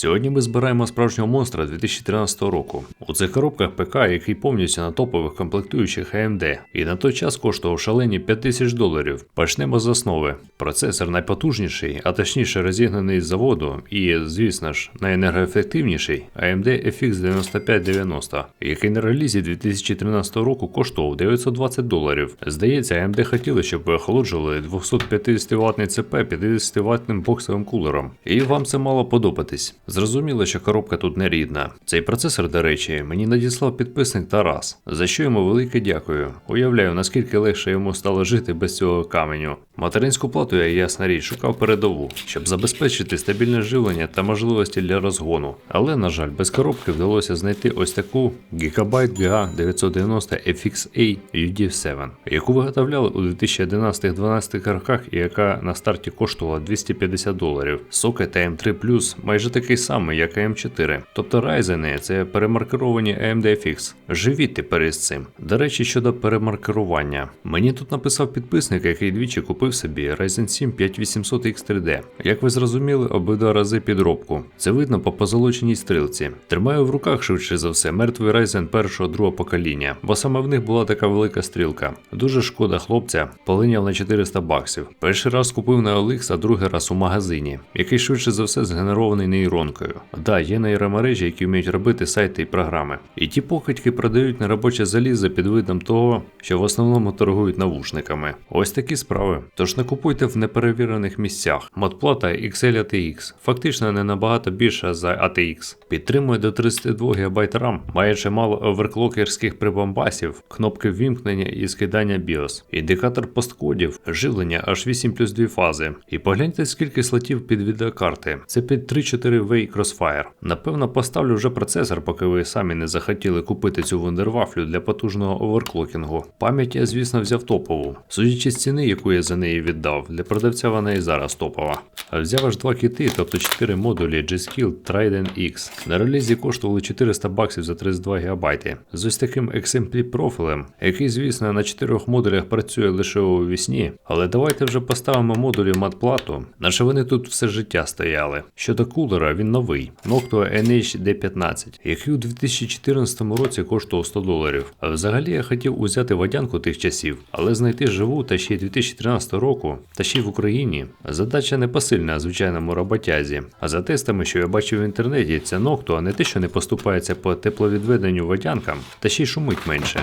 Сьогодні ми збираємо справжнього монстра 2013 року. У цих коробках ПК, який повністю на топових комплектуючих AMD, і на той час коштував шалені 5000 доларів. Почнемо з основи. Процесор найпотужніший, а точніше розігнаний з заводу, і, звісно ж, найенергоефективніший AMD FX 9590, який на релізі 2013 року коштував 920 доларів. Здається, AMD хотіли, щоб ви охолоджували 250 ватний ЦП 50 ватним боксовим кулером. І вам це мало подобатись. Зрозуміло, що коробка тут не рідна. Цей процесор, до речі, мені надіслав підписник Тарас, за що йому велике дякую. Уявляю, наскільки легше йому стало жити без цього каменю. Материнську плату я ясна річ шукав передову, щоб забезпечити стабільне живлення та можливості для розгону. Але, на жаль, без коробки вдалося знайти ось таку Gigabyte GA 990 FXA UD7, яку виготовляли у 2011-12 роках і яка на старті коштувала 250 доларів. Сокет AM3 Plus майже такий самий, як AM4. Тобто Ryzen це перемаркеровані AMD FX. Живіть тепер із цим. До речі, щодо перемаркерування. Мені тут написав підписник, який двічі купив собі Ryzen 7 5800 X3D. Як ви зрозуміли, обидва рази підробку. Це видно по позолоченій стрілці. Тримаю в руках швидше за все мертвий Ryzen першого другого покоління, бо саме в них була така велика стрілка. Дуже шкода хлопця, полиняв на 400 баксів. Перший раз купив на OLX, а другий раз у магазині, який швидше за все згенерований нейронкою. Да, є нейромережі, які вміють робити сайти і програми. І ті покидьки продають неробоче залізо під видом того, що в основному торгують навушниками. Ось такі справи. Тож не купуйте в неперевірених місцях. Модплата XL ATX фактично не набагато більша за ATX. Підтримує до 32 ГБ RAM, має чимало оверклокерських прибамбасів, кнопки ввімкнення і скидання BIOS, індикатор посткодів, живлення аж 8 плюс 2 фази. І погляньте, скільки слотів під відеокарти. Це під 3-4 Way Crossfire. Напевно, поставлю вже процесор, поки ви самі не захотіли купити цю вундервафлю для потужного оверклокінгу. Пам'ять я, звісно, взяв топову. Судячи з ціни, яку я за неї віддав, для продавця вона і зараз топова. А взяв аж два кити, тобто 4 модулі G-Skill Trident X. На релізі коштували 400 баксів за 32 ГБ. З ось таким XMP профілем, який, звісно, на 4 модулях працює лише у вісні. Але давайте вже поставимо модулі матплату, наче вони тут все життя стояли. Щодо кулера, він новий Noctua NH-D15, який у 2014 році коштував 100 доларів. Взагалі я хотів узяти водянку тих часів, але знайти живу та ще й 2013 року, та ще й в Україні. Задача не посильна звичайному роботязі. А за тестами, що я бачив в інтернеті, ця Noctua не те, що не поступається по тепловідведенню водянкам, та ще й шумить менше.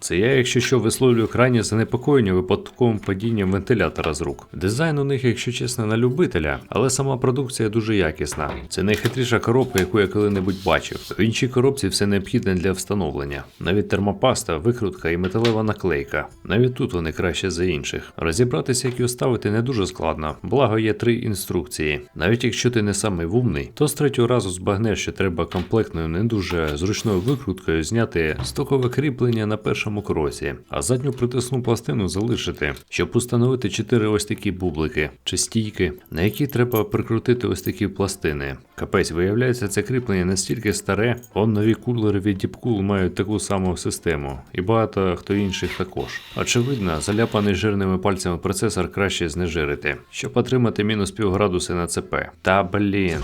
Це я, якщо що, висловлюю крайнє занепокоєння випадковим падінням вентилятора з рук. Дизайн у них, якщо чесно, на любителя, але сама продукція дуже якісна. Це найхитріша коробка, яку я коли-небудь бачив. В іншій коробці все необхідне для встановлення. Навіть термопаста, викрутка і металева наклейка. Навіть тут вони краще за інших. Розібратися, як його ставити, не дуже складно, благо є три інструкції. Навіть якщо ти не самий вумний, то з третього разу збагнеш, що треба комплектною не дуже зручною викруткою зняти стокове кріплення на першому кросі, а задню притисну пластину залишити, щоб установити чотири ось такі бублики чи стійки, на які треба прикрутити ось такі пластини. Капець, виявляється, це кріплення настільки старе, он нові кулери від Deepcool мають таку саму систему, і багато хто інших також. Очевидно, заляпаний жирними пальцями процесор краще знежирити, щоб отримати мінус півградуси на ЦП. Та блін.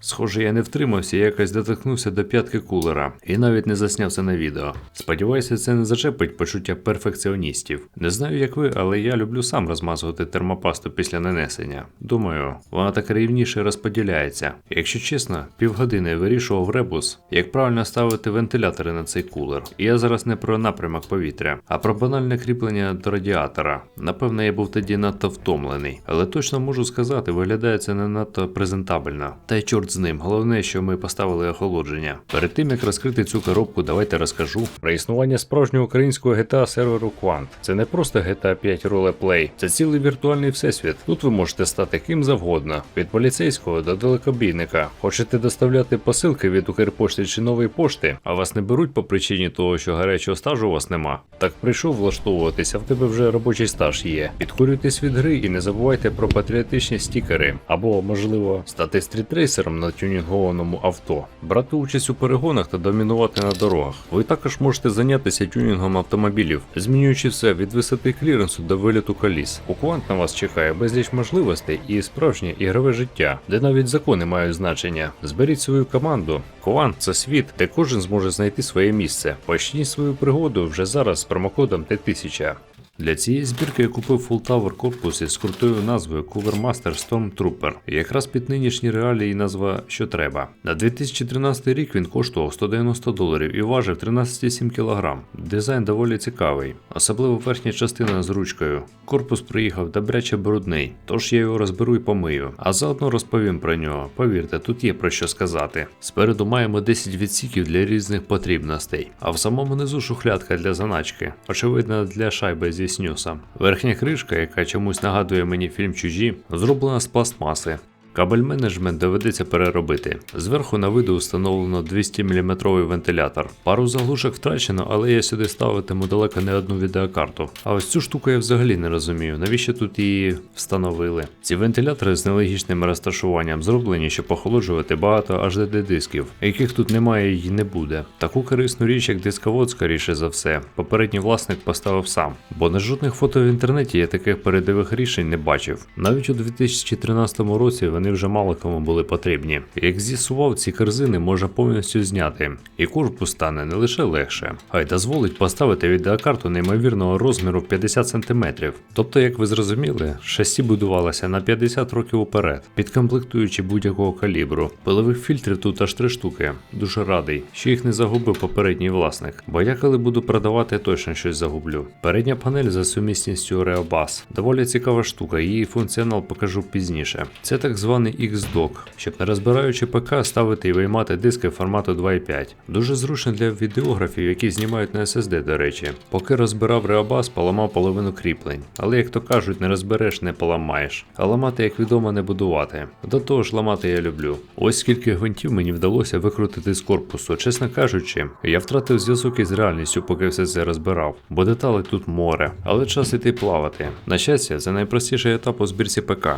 Схоже, я не втримався і якось доторкнувся до п'ятки кулера і навіть не засняв це на відео. Сподіваюся, це не зачепить почуття перфекціоністів. Не знаю, як ви, але я люблю сам розмазувати термопасту після нанесення. Думаю, вона так рівніше розподіляється. Якщо чесно, півгодини вирішував ребус, як правильно ставити вентилятори на цей кулер. І я зараз не про напрямок повітря, а про банальне кріплення до радіатора. Напевно, я був тоді надто втомлений, але точно можу сказати, виглядає це не надто презентабельно. Та й чорт з ним. Головне, що ми поставили охолодження. Перед тим як розкрити цю коробку, давайте розкажу про існування справжнього українського GTA серверу Quant. Це не просто GTA 5 ролеплей, це цілий віртуальний всесвіт. Тут ви можете стати ким завгодно, від поліцейського до далекобійника. Хочете доставляти посилки від Укрпошти чи нової пошти, а вас не беруть по причині того, що гарячого стажу у вас нема. Так прийшов влаштовуватися, в тебе вже робочий стаж є. Підкурюйтесь від гри і не забувайте про патріотичні стікери, або можливо стати стрітрейсером на тюнінгованому авто, брати участь у перегонах та домінувати на дорогах. Ви також можете зайнятися тюнінгом автомобілів, змінюючи все від висоти кліренсу до виліту коліс. У Квант на вас чекає безліч можливостей і справжнє ігрове життя, де навіть закони мають значення. Зберіть свою команду. Квант це світ, де кожен зможе знайти своє місце. Почніть свою пригоду вже зараз з промокодом Т1000. Для цієї збірки я купив Full Tower корпус із крутою назвою Covermaster Stormtrooper. І Якраз під нинішні реалії назва що треба. На 2013 рік він коштував 190 доларів і важив 13,7 кг. Дизайн доволі цікавий, особливо верхня частина з ручкою. Корпус приїхав добряче брудний, тож я його розберу і помию. А заодно розповім про нього. Повірте, тут є про що сказати. Спереду маємо 10 відсіків для різних потрібностей, а в самому низу шухлядка для заначки, очевидно для шайби зі снюсом. Верхня кришка, яка чомусь нагадує мені фільм Чужі, зроблена з пластмаси. Кабель менеджмент доведеться переробити. Зверху на виду встановлено 200 мм вентилятор. Пару заглушок втрачено, але я сюди ставитиму далеко не одну відеокарту. А ось цю штуку я взагалі не розумію, навіщо тут її встановили. Ці вентилятори з нелогічним розташуванням зроблені, щоб охолоджувати багато HDD дисків, яких тут немає і не буде. Таку корисну річ, як дисковод, скоріше за все, попередній власник поставив сам, бо на жодних фото в інтернеті я таких передових рішень не бачив. Навіть у 2013 році вони вже мало кому були потрібні. Як з'ясував, ці корзини можна повністю зняти, і корпус стане не лише легше, а й дозволить поставити відеокарту неймовірного розміру в 50 см. Тобто, як ви зрозуміли, шасі будувалося на 50 років уперед, підкомплектуючи будь-якого калібру. Пилових фільтрів тут аж три штуки. Дуже радий, що їх не загубив попередній власник, бо я коли буду продавати, точно щось загублю. Передня панель за сумісністю Reobus. Доволі цікава штука, її функціонал покажу пізніше. Це так званий X-Dock, щоб не розбираючи ПК ставити і виймати диски формату 2.5. Дуже зручно для відеографів, які знімають на SSD, до речі. Поки розбирав Reobus, поламав половину кріплень. Але як то кажуть, не розбереш, не поламаєш. А ламати, як відомо, не будувати. До того ж, ламати я люблю. Ось скільки гвинтів мені вдалося викрутити з корпусу. Чесно кажучи, я втратив зв'язок із реальністю, поки все це розбирав, бо деталей тут море, але час іти плавати. На щастя, це найпростіший етап у збірці ПК.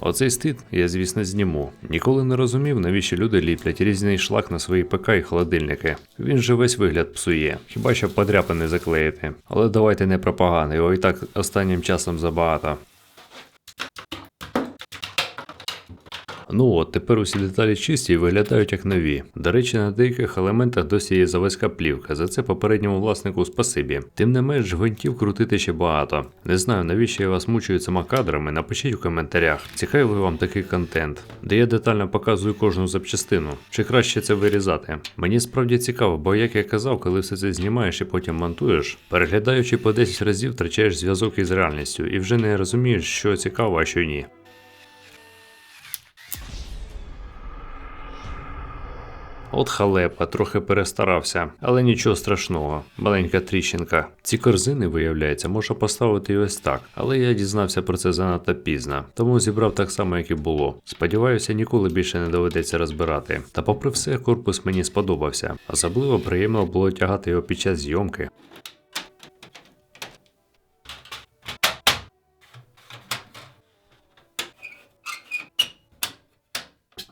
Оцей стид я, звісно, зніму. Ніколи не розумів, навіщо люди ліплять різний шлак на свої ПК і холодильники. Він же весь вигляд псує, хіба що подряпини заклеїти. Але давайте не про погане, його і так останнім часом забагато. Ну от, тепер усі деталі чисті і виглядають як нові. До речі, на деяких елементах досі є заводська плівка, за це попередньому власнику спасибі. Тим не менш, гвинтів крутити ще багато. Не знаю, навіщо я вас мучую цими кадрами, напишіть у коментарях, цікавий вам такий контент, де я детально показую кожну запчастину, чи краще це вирізати. Мені справді цікаво, бо як я казав, коли все це знімаєш і потім монтуєш, переглядаючи по 10 разів, втрачаєш зв'язок із реальністю і вже не розумієш, що цікаво, а що ні. От халепа, трохи перестарався, але нічого страшного, маленька тріщинка. Ці корзини, виявляється, можна поставити і ось так, але я дізнався про це занадто пізно, тому зібрав так само, як і було. Сподіваюся, ніколи більше не доведеться розбирати. Та попри все, корпус мені сподобався. Особливо приємно було тягати його під час зйомки.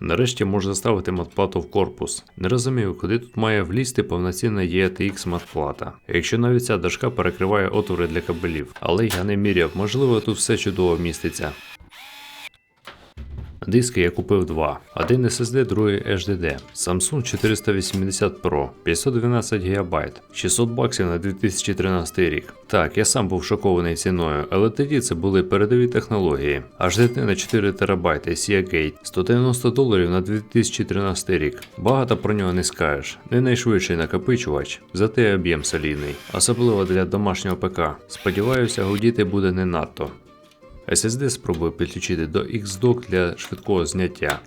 Нарешті можна ставити матплату в корпус. Не розумію, куди тут має влізти повноцінна EATX матплата. Якщо навіть ця дошка перекриває отвори для кабелів, але я не міряв, можливо, тут все чудово міститься. Диски я купив два: один SSD, другий HDD. Samsung 480 Pro, 512 ГБ, 600 баксів на 2013 рік. Так, я сам був шокований ціною, але тоді це були передові технології. HDD на 4 ТБ Seagate, 190 доларів на 2013 рік. Багато про нього не скажеш. Не найшвидший накопичувач, зате об'єм солідний, особливо для домашнього ПК. Сподіваюся, гудіти буде не надто. SSD спробую підключити до X-Dock для швидкого зняття.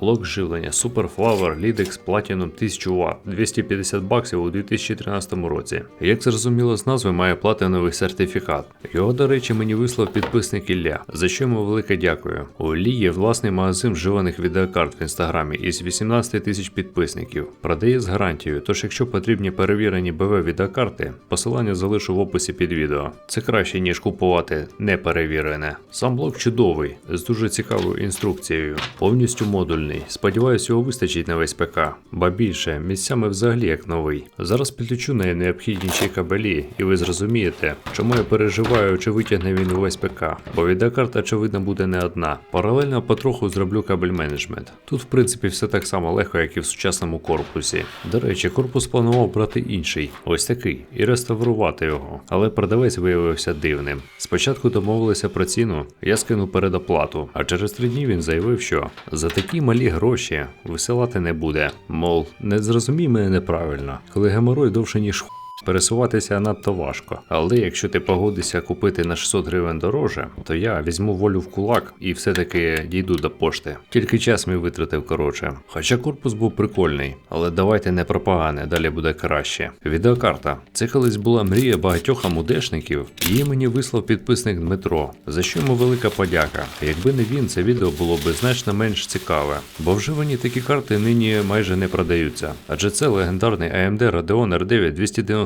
Блок живлення Superflower Lidex Platinum 1000 Вт 250 баксів у 2013 році. Як зрозуміло з назви, має платиновий сертифікат. Його, до речі, мені вислав підписник Ілля, за що йому велике дякую. У Іллі є власний магазин вживаних відеокарт в інстаграмі із 18 тисяч підписників. Продає з гарантією, тож якщо потрібні перевірені БВ відеокарти, посилання залишу в описі під відео. Це краще, ніж купувати неперевірене. Сам блок чудовий, з дуже цікавою інструкцією, повністю модульний. Прикольний. Сподіваюсь, його вистачить на весь ПК. Ба більше, місцями взагалі як новий. Зараз підключу найнеобхідніші кабелі, і ви зрозумієте, чому я переживаю, чи витягне він увесь ПК. Бо відеокарта, очевидно, буде не одна. Паралельно потроху зроблю кабель менеджмент. Тут, в принципі, все так само легко, як і в сучасному корпусі. До речі, корпус планував брати інший, ось такий, і реставрувати його. Але продавець виявився дивним. Спочатку домовилися про ціну, я скинув передоплату, а через три дні він заявив, що за такі малі гроші висилати не буде. Мол, не зрозумій мене неправильно, коли геморой довше ніж Пересуватися надто важко, але якщо ти погодишся купити на 600 гривень дороже, то я візьму волю в кулак і все-таки дійду до пошти. Тільки час мій витратив коротше. Хоча корпус був прикольний, але давайте не про погане, далі буде краще. Відеокарта. Це колись була мрія багатьох амудешників. Її мені вислав підписник Дмитро, за що йому велика подяка. Якби не він, це відео було б значно менш цікаве, бо вживані такі карти нині майже не продаються. Адже це легендарний AMD Radeon R9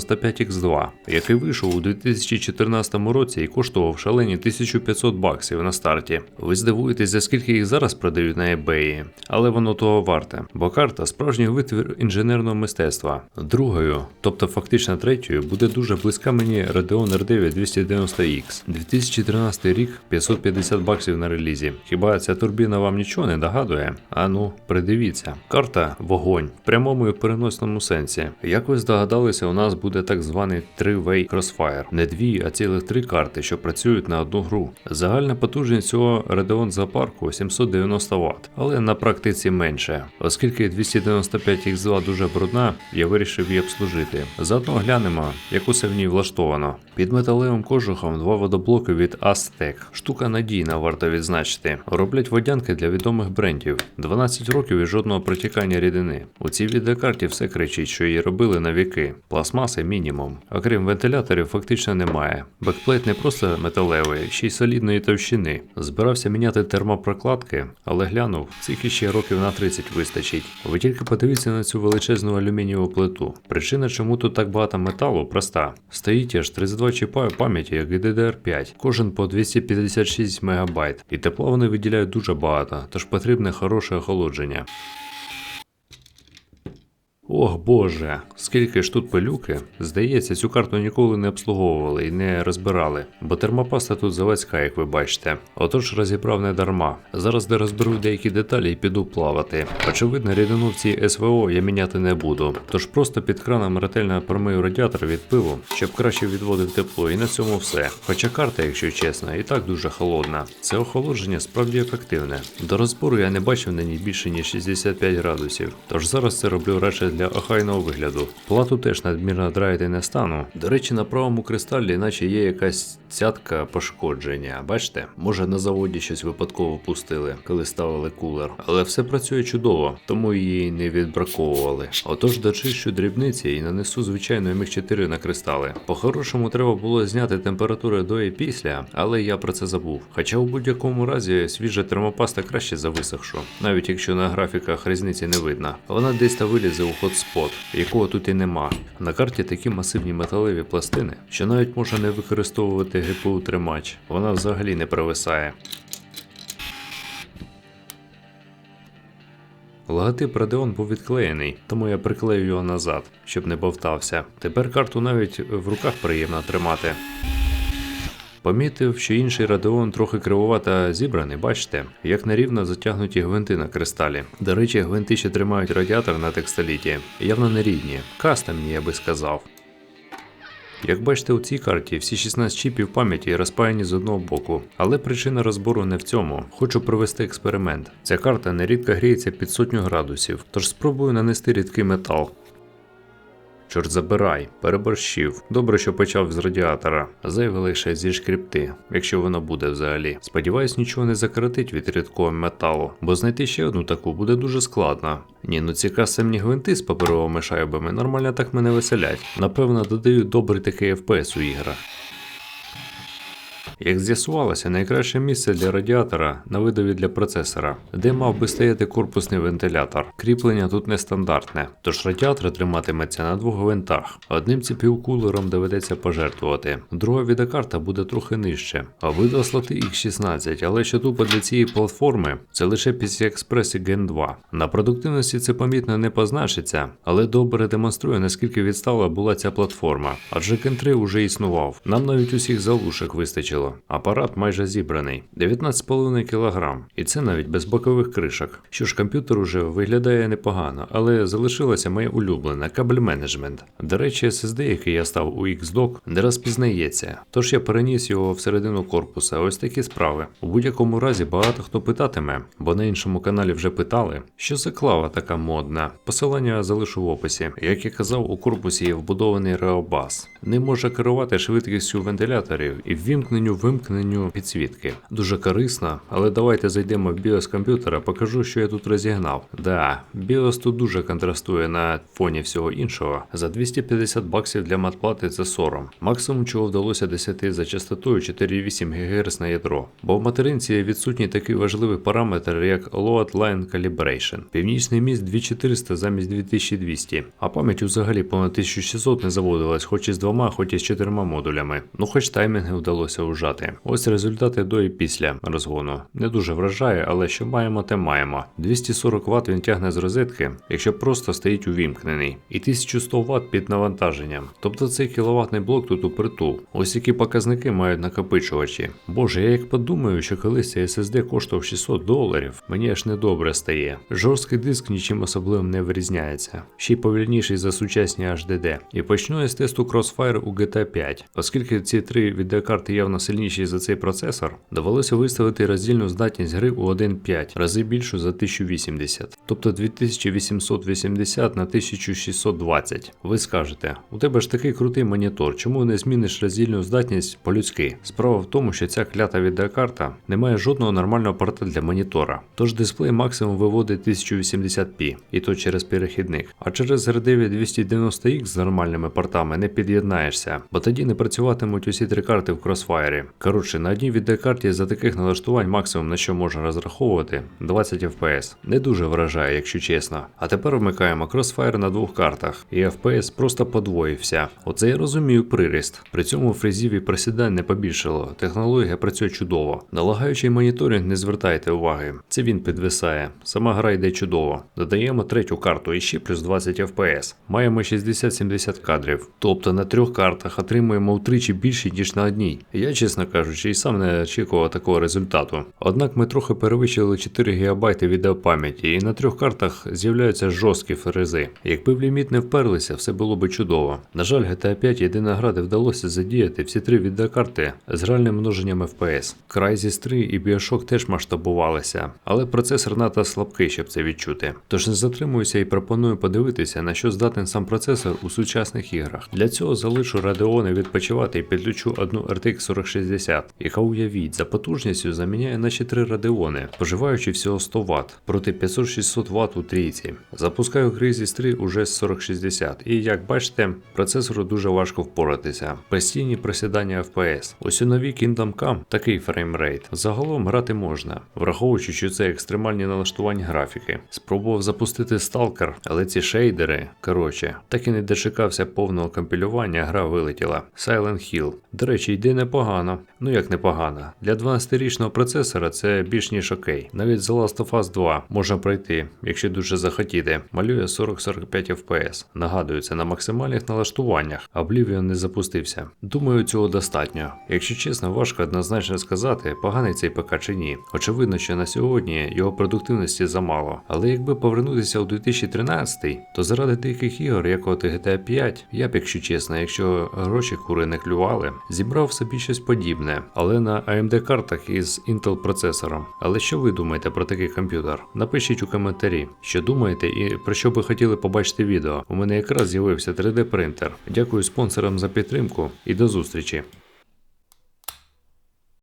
295X2, який вийшов у 2014 році і коштував шалені 1500 баксів на старті. Ви здивуєтесь, за скільки їх зараз продають на eBay, але воно того варте, бо карта справжній витвір інженерного мистецтва. Другою, тобто фактично третьою, буде дуже близька мені Radeon R9 290X. 2013 рік 550 баксів на релізі. Хіба ця турбіна вам нічого не догадує? А ну, придивіться. Карта вогонь в прямому і переносному сенсі. Як ви здогадалися, у нас буде так званий 3-way Crossfire. Не дві, а цілих три карти, що працюють на одну гру. Загальна потужність цього Radeon запарку 790 Вт, але на практиці менше. Оскільки 295X2 дуже брудна, я вирішив її обслужити. Заодно глянемо, як усе в ній влаштовано. Під металевим кожухом два водоблоки від Aztec. Штука надійна, варто відзначити. Роблять водянки для відомих брендів. 12 років і жодного протікання рідини. У цій відеокарті все кричить, що її робили на віки. Мінімум. Окрім вентиляторів, фактично немає. Бекплейт не просто металевий, ще й солідної товщини. Збирався міняти термопрокладки, але глянув, цих іще років на 30 вистачить. Ви тільки подивіться на цю величезну алюмінієву плиту. Причина, чому тут так багато металу, проста. Стоїть аж 32 чіпа пам'яті, як і DDR5, кожен по 256 МБ. І тепла вони виділяють дуже багато, тож потрібне хороше охолодження. Ох боже, скільки ж тут пилюки. Здається, цю карту ніколи не обслуговували і не розбирали, бо термопаста тут заводська, як ви бачите. Отож розібрав не дарма. Зараз де розберу деякі деталі і піду плавати. Очевидно, рідину в цій СВО я міняти не буду. Тож просто під краном ретельно промию радіатор від пиву, щоб краще відводив тепло, і на цьому все. Хоча карта, якщо чесно, і так дуже холодна. Це охолодження справді ефективне. До розбору я не бачив на ній більше ніж 65 градусів. Тож зараз це роблю радше для охайного вигляду. Плату теж надмірно драїти не стану. До речі, на правому кристалі, наче є якась цятка пошкодження. Бачите, може на заводі щось випадково пустили, коли ставили кулер. Але все працює чудово, тому її не відбраковували. Отож дочищу дрібниці і нанесу звичайно МХ4 на кристали. По-хорошому треба було зняти температури до і після, але я про це забув. Хоча у будь-якому разі свіжа термопаста краще за висохшу, навіть якщо на графіках різниці не видно. Вона десь та вилізе у хотспот, якого тут і нема. На карті такі масивні металеві пластини, що навіть можна не використовувати ГПУ тримач. Вона взагалі не провисає. Логотип Radeon був відклеєний, тому я приклею його назад, щоб не бовтався. Тепер карту навіть в руках приємно тримати. Помітив, що інший Radeon трохи кривувато зібраний, бачите, як нерівно затягнуті гвинти на кристалі. До речі, гвинти, що тримають радіатор на текстоліті, явно не рідні, кастомні, я би сказав. Як бачите, у цій карті всі 16 чіпів пам'яті розпаяні з одного боку, але причина розбору не в цьому. Хочу провести експеримент. Ця карта нерідко гріється під сотню градусів, тож спробую нанести рідкий метал. Чорт забирай, переборщив. Добре, що почав з радіатора. Зайве лише зі шкріпти, якщо воно буде взагалі. Сподіваюсь, нічого не закритить від рідкого металу, бо знайти ще одну таку буде дуже складно. Ні, ну ці кастомні гвинти з паперовими шайбами нормально так мене веселять. Напевно, додають добрий такий FPS у іграх. Як з'ясувалося, найкраще місце для радіатора на видові для процесора, де мав би стояти корпусний вентилятор. Кріплення тут нестандартне, тож радіатор триматиметься на двох гвинтах. Одним CPU-кулером доведеться пожертвувати. Друга відеокарта буде трохи нижче. Обидва слоти X16, але що тупо для цієї платформи, це лише PCI Express і Gen 2. На продуктивності це помітно не позначиться, але добре демонструє, наскільки відстала була ця платформа. Адже Gen 3 уже існував. Нам навіть усіх залушок вистачило. Апарат майже зібраний 19,5 кг. І це навіть без бокових кришок. Що ж, комп'ютер уже виглядає непогано, але залишилася моя улюблена кабель менеджмент. До речі, SSD, який я став у Xdock, не розпізнається. Тож я переніс його всередину корпуса. Ось такі справи. У будь-якому разі багато хто питатиме, бо на іншому каналі вже питали, що за клава така модна. Посилання залишу в описі. Як я казав, у корпусі є вбудований реобас. Не може керувати швидкістю вентиляторів і ввімкненню вимкненню підсвітки. Дуже корисно, але давайте зайдемо в BIOS комп'ютера, покажу, що я тут розігнав. Да, BIOS тут дуже контрастує на фоні всього іншого. За 250 баксів для матплати це сором. Максимум, чого вдалося досягти за частотою 4,8 ГГц на ядро. Бо в материнці відсутній такий важливий параметр, як Load Line Calibration. Північний міст 2400 замість 2200, а пам'ять взагалі понад 1600 не заводилась, хоч із двома, хоч із чотирма модулями. Ну хоч таймінги вдалося ужати. Ось результати до і після розгону. Не дуже вражає, але що маємо, те маємо. 240 Вт він тягне з розетки, якщо просто стоїть увімкнений, і 1100 Вт під навантаженням. Тобто цей кіловатний блок тут у притул. Ось які показники мають накопичувачі. Боже, я як подумаю, що колись цей SSD коштував 600 доларів, мені аж недобре стає. Жорсткий диск нічим особливим не вирізняється, ще й повільніший за сучасні HDD. І почну я з тесту Crossfire у GTA 5. Оскільки ці три відеокарти явно сильніші за цей процесор, довелося виставити роздільну здатність гри у 1.5 рази більшу за 1080, тобто 2880 на 1620. Ви скажете, у тебе ж такий крутий монітор, чому не зміниш роздільну здатність по-людськи? Справа в тому, що ця клята відеокарта не має жодного нормального порта для монітора, тож дисплей максимум виводить 1080p, і то через перехідник. А через R9 290X з нормальними портами не під'єднаєшся, бо тоді не працюватимуть усі три карти в Коротше, на одній відеокарті за таких налаштувань максимум на що можна розраховувати 20 FPS. Не дуже вражає, якщо чесно. А тепер вмикаємо Crossfire на двох картах, і FPS просто подвоївся. Оце я розумію приріст. При цьому фрезів і просідань не побільшало. Технологія працює чудово. На лагаючий моніторинг не звертайте уваги. Це він підвисає. Сама гра йде чудово. Додаємо третю карту і ще плюс 20 FPS. Маємо 60-70 кадрів. Тобто на трьох картах отримуємо втричі більше, ніж на одній. Я, чесно кажучи, і сам не очікував такого результату. Однак ми трохи перевищили 4 ГБ відеопам'яті, і на трьох картах з'являються жорсткі фрези. Якби в ліміт не вперлися, все було би чудово. На жаль, GTA 5 єдина гра, де вдалося задіяти всі три відеокарти з реальним множенням FPS. Crysis 3 і Bioshock теж масштабувалися, але процесор надто слабкий, щоб це відчути. Тож не затримуюся і пропоную подивитися, на що здатен сам процесор у сучасних іграх. Для цього залишу Radeon відпочивати і підключу одну RTX 4060, яка уявіть, за потужністю заміняє наші три Radeon, споживаючи всього 100 Вт проти 500-600 Вт у трійці. Запускаю Crysis 3 уже з 4060, і як бачите, процесору дуже важко впоратися. Постійні просідання FPS. Ось у новій Kingdom Come такий фреймрейт. Загалом грати можна, враховуючи, що це екстремальні налаштування графіки. Спробував запустити Stalker, але ці шейдери, коротше, так і не дочекався повного компілювання, гра вилетіла. Silent Hill. До речі, йде непогано непогано. Ну як непогано. Для 12-річного процесора це більш ніж окей. Навіть The Last of Us 2 можна пройти, якщо дуже захотіти. Малює 40-45 FPS. Нагадую, це на максимальних налаштуваннях. Oblivion не запустився. Думаю, цього достатньо. Якщо чесно, важко однозначно сказати, поганий цей ПК чи ні. Очевидно, що на сьогодні його продуктивності замало. Але якби повернутися у 2013, то заради деяких ігор, як от GTA 5, я б, якщо чесно, якщо гроші кури не клювали, зібрав собі щось подібне, але на AMD картах із Intel процесором. Але що ви думаєте про такий комп'ютер? Напишіть у коментарі, що думаєте і про що би хотіли побачити відео. У мене якраз з'явився 3D принтер. Дякую спонсорам за підтримку і до зустрічі.